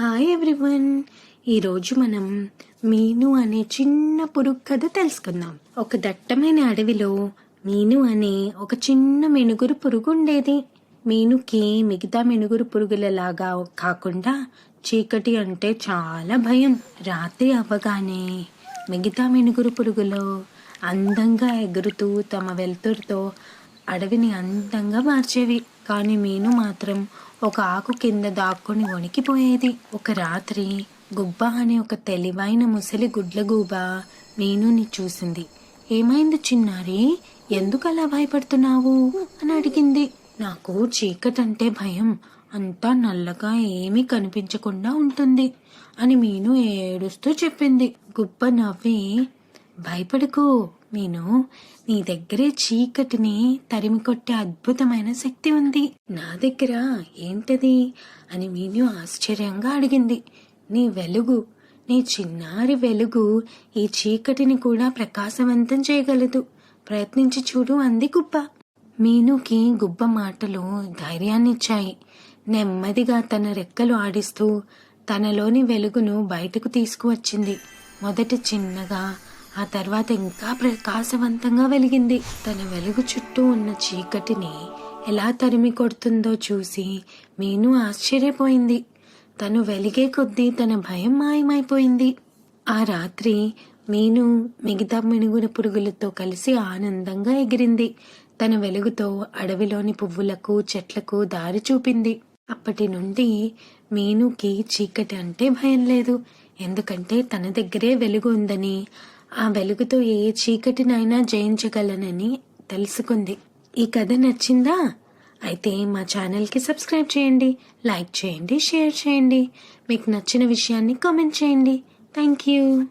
Hi everyone ఈరోజు మనం మీను అనే చిన్న పురుగు కథ తెలుసుకుందాం. ఒక దట్టమైన అడవిలో మీను అనే ఒక చిన్న మెనుగురు పురుగు ఉండేది. మీనుకి మిగతా మెనుగురు పురుగులలాగా కాకుండా చీకటి అంటే చాలా భయం. రాత్రి అవ్వగానే మిగతా మెనుగురు పురుగులు అందంగా ఎగురుతూ తమ వెలుతురుతో అడవిని అందంగా మార్చేవి. కానీ మీను మాత్రం ఒక ఆకు కింద దాక్కుని వణికిపోయేది ఒక రాత్రి గుబ్బ అనే ఒక తెలివైన ముసలి గుడ్లగూబ మీనుని చూసింది. ఏమైంది చిన్నారి? ఎందుకు అలా భయపడుతున్నావు? అని అడిగింది. నాకు చీకటంటే భయం. అంతా నల్లగా ఏమీ కనిపించకుండా ఉంటుంది అని మీను ఏడుస్తూ చెప్పింది. గుబ్బ నవ్వి భయపడకు నేను నీ దగ్గరే చీకటిని తరిమి కొట్టే అద్భుతమైన శక్తి ఉంది. నా దగ్గర ఏంటది? అని మీను ఆశ్చర్యంగా అడిగింది. నీ వెలుగు నీ చిన్నారి వెలుగు ఈ చీకటిని కూడా ప్రకాశవంతం చేయగలదు. ప్రయత్నించి చూడు అంది గుబ్బ. మీనుకి గుబ్బ మాటలు ధైర్యాన్నిచ్చాయి. నెమ్మదిగా తన రెక్కలు ఆడిస్తూ తనలోని వెలుగును బయటకు తీసుకువచ్చింది. మొదట చిన్నగా ఆ తర్వాత ఇంకా ప్రకాశవంతంగా వెలిగింది. తన వెలుగు చుట్టూ ఉన్న చీకటిని ఎలా తరిమి కొడుతుందో చూసి మీను ఆశ్చర్యపోయింది. తను వెలిగే కొద్దీ తన భయం మాయమైపోయింది. ఆ రాత్రి మీను మిగతా మినుగుల పురుగులతో కలిసి ఆనందంగా ఎగిరింది. తన వెలుగుతో అడవిలోని పువ్వులకు చెట్లకు దారి చూపింది. అప్పటి నుండి మీనుకి చీకటి అంటే భయం లేదు. ఎందుకంటే తన దగ్గరే వెలుగు ఉందని ఆ వెలుగుతో ఏ చీకటినైనా జయించగలనని తెలుసుకుంది. ఈ కథ నచ్చిందా? అయితే మా ఛానల్కి సబ్స్క్రైబ్ చేయండి లైక్ చేయండి షేర్ చేయండి. మీకు నచ్చిన విషయాన్ని కామెంట్ చేయండి. Thank you.